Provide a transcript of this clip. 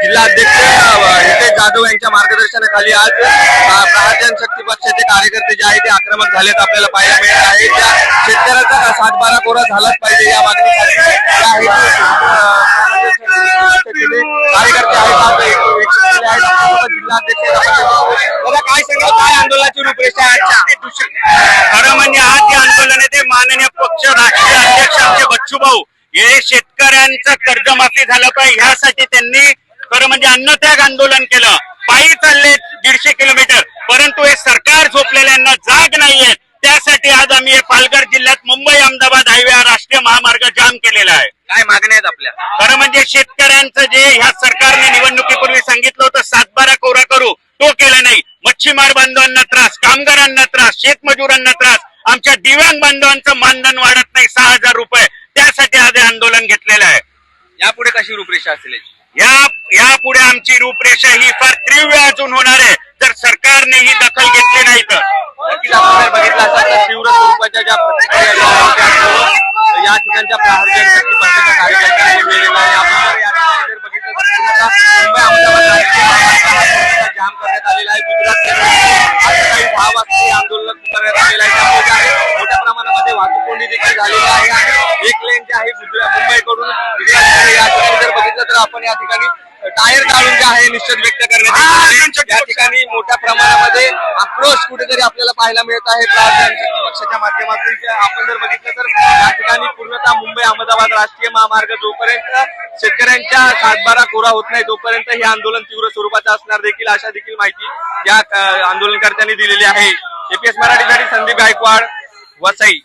जिल्हा अध्यक्ष जाधव यांच्या मार्गदर्शनाखाली आज प्रहाजन शक्ती पक्षाचे कार्यकर्ते जे आहेत ते आक्रमक झालेत आपल्याला पाहायला मिळत आहे त्या शेतकऱ्याचा सातबारा कोरा झालाच पाहिजे या मागणीसाठी कार्यकर्ते आहेत जिल्हा अध्यक्ष दादा काय सांगाल काय आंदोलनाची रूपरेषा आहे? खरं म्हणजे आज जे आंदोलन आहे ते माननीय पक्ष राष्ट्रीय अध्यक्ष आमचे बच्चू भाऊ हे शेतकऱ्यांचं कर्जमाफी झालं पाहिजे. ह्यासाठी त्यांनी खरं म्हणजे अन्नत्याग आंदोलन केलं. पायी चालले दीडशे किलोमीटर परंतु हे सरकार झोपलेल्यांना जाग नाहीये. त्यासाठी आज आम्ही हे पालघर जिल्ह्यात मुंबई अहमदाबाद हायवे हा राष्ट्रीय महामार्ग जाम केलेला आहे. काय मागण्या आहेत आपल्या? खरं म्हणजे शेतकऱ्यांचं जे ह्या सरकारने निवडणुकीपूर्वी सांगितलं होतं सातबारा कोरा करू तो केला नाही मच्छीमार बांधवांना त्रास कामगारांना त्रास शेतमजुरांना त्रास आमच्या दिव्यांग बांधवांचं मानधन वाढत नाही सहा हजार रुपये. त्यासाठी आज आंदोलन घेतलेलं आहे. यापुढे कशी रूपरेषा असेल? या यापुढे आमची रूपरेषा ही फार तीव्र अजून होणार आहे. जर सरकारने ही दखल घेतली नाही तर. बघितलं तीव्र स्वरूपाच्या ज्या या ठिकाणच्या करण्यात आलेला आहे. गुजरात काही दहा वाजता आंदोलन करण्यात आलेलं आहे. त्यामुळे जे आहे. मोठ्या प्रमाणामध्ये वाहतूक कोंडी देखील झालेली आहे. आणि एक लेन जे आहे गुजरात मुंबईकडून जर बघितलं तर आपण या ठिकाणी टायर काढून जे आहे निश्चित व्यक्त करण्यात या ठिकाणी मोठ्या प्रमाणात आक्रोश कुठेतरी आपल्याला पाहायला मिळत आहे. पक्षाच्या माध्यमातून आपण जर बघितलं तर या ठिकाणी पूर्णतः मुंबई अहमदाबाद राष्ट्रीय महामार्ग जोपर्यंत शेतकऱ्यांच्या सातबारा कोरा होत नाही तोपर्यंत हे आंदोलन तीव्र स्वरूपाचं असणार देखील अशा देखील माहिती या आंदोलनकर्त्यांनी दिलेली आहे. एपीएस मराठीसाठी संदीप गायकवाड वसई.